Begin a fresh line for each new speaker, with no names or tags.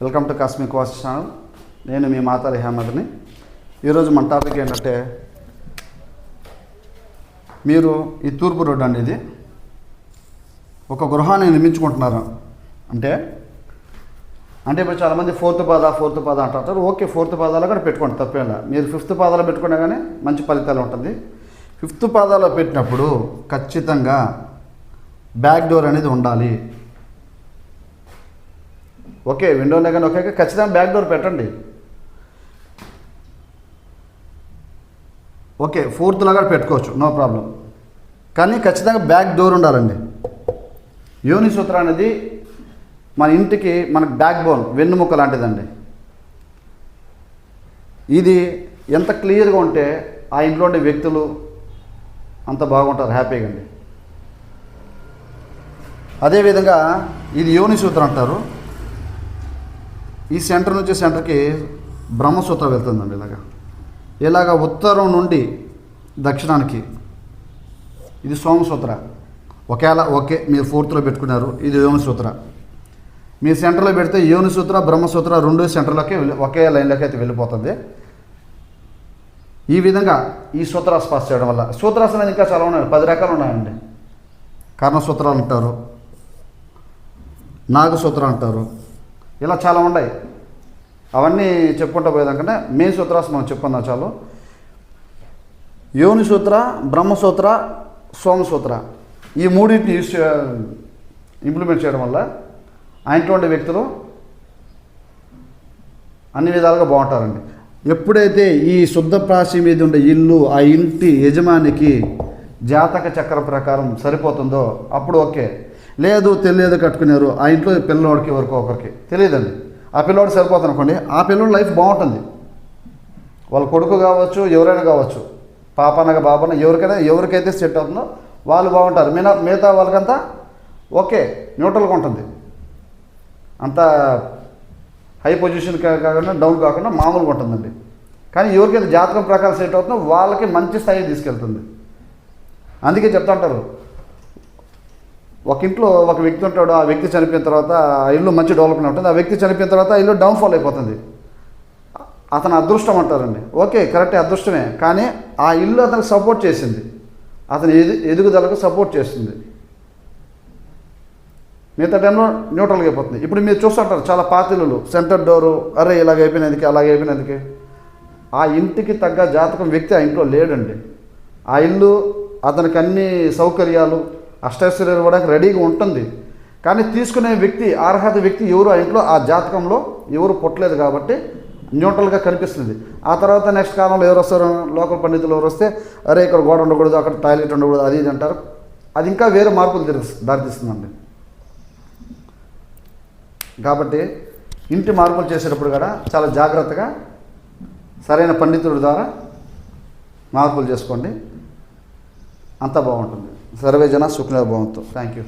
Welcome to cosmic watch channel. నేను మీ మాత రిహామద్ని ఈరోజు మన టాపిక్ ఏంటంటే మీరు ఈ తూర్పు రోడ్డు అండి ఇది. ఒక గృహాన్ని నిర్మించుకుంటున్నారు. అంటే అంటే ఇప్పుడు చాలామంది ఫోర్త్ పాద ఫోర్త్ పాద అంటారు. ఓకే ఫోర్త్ పాదాలు కూడా పెట్టుకోండి తప్పేలా మీరు ఫిఫ్త్ పాదాలు పెట్టుకున్నా కానీ మంచి ఫలితాలు ఉంటుంది. ఫిఫ్త్ పాదాలో పెట్టినప్పుడు ఖచ్చితంగా బ్యాక్ డోర్ అనేది ఉండాలి. ఓకే విండోలో కానీ ఓకే ఖచ్చితంగా బ్యాక్ డోర్ పెట్టండి. ఓకే ఫోర్త్ లాగా పెట్టుకోవచ్చు నో ప్రాబ్లం కానీ ఖచ్చితంగా బ్యాక్ డోర్ ఉండాలండి. యోని సూత్రం అనేది మన ఇంటికి మనకు బ్యాక్ బోన్ వెన్నుముక్క లాంటిదండి. ఇది ఎంత క్లియర్గా ఉంటే ఆ ఇంట్లో ఉండే వ్యక్తులు అంత బాగుంటారు హ్యాపీగా అండి. అదేవిధంగా ఇది యోని సూత్రం అంటారు. ఈ సెంటర్ నుంచి సెంటర్కి బ్రహ్మసూత్రం వెళ్తుందండి ఇలాగా. ఇలాగ ఉత్తరం నుండి దక్షిణానికి. ఇది సోమసూత్ర. ఒకేలా ఒకే మీరు ఫోర్త్లో పెట్టుకున్నారు ఇది యోనిసూత్ర. మీ సెంటర్లో పెడితే యోనిసూత్ర బ్రహ్మసూత్ర రెండు సెంటర్లోకి ఒకే లైన్లోకి అయితే వెళ్ళిపోతుంది. ఈ విధంగా ఈ సూత్రాస్ పాస్ చేయడం వల్ల సూత్రాసనాలు ఇంకా చాలా ఉన్నాయి పది రకాలు ఉన్నాయండి. కర్ణసూత్రాలు అంటారు నాగసూత్రం అంటారు ఇలా చాలా ఉన్నాయి. అవన్నీ చెప్పుకుంటూ పోయేదాకనే మెయిన్ సూత్రాస్ మనం చెప్పుకుందాం చాలు. యోని సూత్ర బ్రహ్మసూత్ర సోమసూత్ర ఈ మూడింటిని యూస్ ఇంప్లిమెంట్ చేయడం వల్ల ఆయనతో ఉండే వ్యక్తులు అన్ని విధాలుగా బాగుంటారండి. ఎప్పుడైతే ఈ శుద్ధ ప్రాశి మీద ఉండే ఇల్లు ఆ ఇంటి యజమానికి జాతక చక్ర ప్రకారం సరిపోతుందో అప్పుడు ఓకే. లేదు తెలియదు కట్టుకున్నారు ఆ ఇంట్లో పిల్లవాడికి ఎవరికో ఒకరికి. తెలియదండి. ఆ పిల్లవాడు సరిపోతుంది అనుకోండి. ఆ పిల్లవాడి లైఫ్ బాగుంటుంది. వాళ్ళ కొడుకు కావచ్చు ఎవరైనా కావచ్చు. పాపనగా బాబన ఎవరికైనా ఎవరికైతే సెట్ అవుతుందో వాళ్ళు బాగుంటారు. మిగతా మిగతా వాళ్ళకంతా ఓకే న్యూట్రల్గా ఉంటుంది. అంత హై పొజిషన్ కాకుండా డౌన్ కాకుండా మామూలుగా ఉంటుందండి. కానీ ఎవరికైతే జాతకం ప్రకారం సెట్ అవుతుందో వాళ్ళకి మంచి స్థాయి తీసుకెళ్తుంది. అందుకే చెప్తా ఉంటారు. ఒక ఇంట్లో ఒక వ్యక్తి ఉంటాడు ఆ వ్యక్తి చనిపోయిన తర్వాత ఆ ఇల్లు మంచి డెవలప్మెంట్ ఉంటుంది ఆ వ్యక్తి చనిపోయిన తర్వాత ఆ ఇల్లు డౌన్ఫాల్ అయిపోతుంది. అతను అదృష్టం అంటారండి. ఓకే కరెక్టే అదృష్టమే కానీ ఆ ఇల్లు అతనికి సపోర్ట్ చేసింది. అతని ఎదు ఎదుగుదలకు సపోర్ట్ చేస్తుంది మిగతా టైంలో న్యూట్రల్గా అయిపోతుంది. ఇప్పుడు మీరు చూస్తుంటారు చాలా పాతిల్లు సెంటర్ డోరు అరే ఇలాగ అయిపోయినందుకే అలాగ అయిపోయినందుకే. ఆ ఇంటికి తగ్గ జాతకం వ్యక్తి ఆ ఇంట్లో లేడండి. ఆ ఇల్లు అతనికి అన్ని సౌకర్యాలు అష్టైశ్వర్యాలు ఇవ్వడానికి రెడీగా ఉంటుంది. కానీ తీసుకునే వ్యక్తి అర్హత వ్యక్తి ఎవరు? ఆ ఇంట్లో ఆ జాతకంలో ఎవరు పుట్టలేదు కాబట్టి న్యూట్రల్గా కనిపిస్తుంది. ఆ తర్వాత నెక్స్ట్ కాలంలో ఎవరు వస్తారు? లోకల్ పండితులు ఎవరు వస్తే అరే ఇక్కడ గోడ ఉండకూడదు అక్కడ టాయిలెట్ ఉండకూడదు అది ఇది అంటారు. అది ఇంకా వేరే మార్పులు దారితీస్తుందండి. కాబట్టి ఇంటి మార్పులు చేసేటప్పుడు కూడా చాలా జాగ్రత్తగా సరైన పండితుడి ద్వారా మార్పులు చేసుకోండి. అంతా బాగుంటుంది. సర్వే జన సుఖ భవంతు థ్యాంక్ యూ